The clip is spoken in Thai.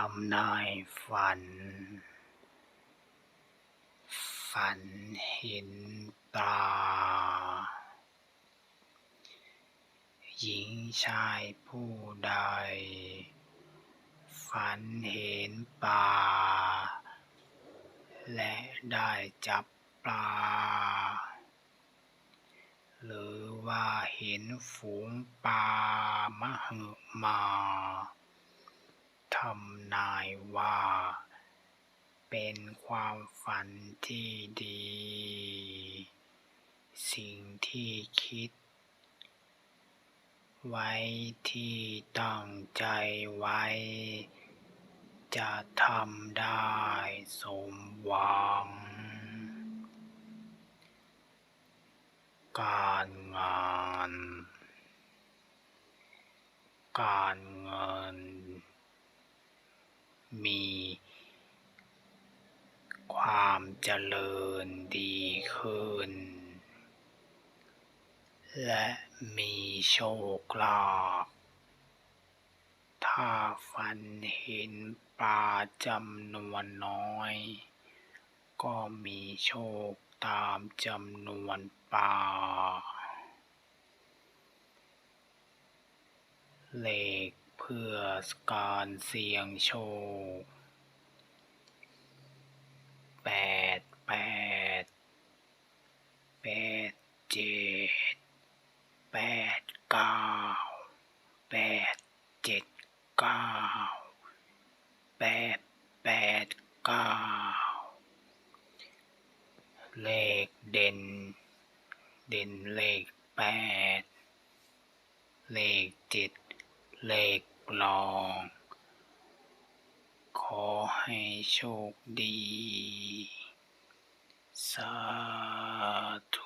ทำนายฝัน ฝันเห็นปลา หญิงชายผู้ใด ฝันเห็นปลา และได้จับปลา หรือว่าเห็นฝูงปลามหึมา ทำนายว่า เป็นความฝันที่ดี สิ่งที่คิด ไว้ที่ตั้งใจไว้ จะทำได้สมหวัง การงาน การเงิน มีความเจริญดีขึ้น และมีโชคลาภถ้าฝันเห็นปลาจำนวนน้อย ก็มีโชคตามจำนวนปลาเลข เพื่อการเสี่ยงโชคแปดแปดแปดเจ็ดแปดเก้าแปดเจ็ดเก้าแปดแปดเก้าเลขเด่น เด่นเลขแปดเลขเจ็ด เลขกลอง ขอให้โชคดี สาธุ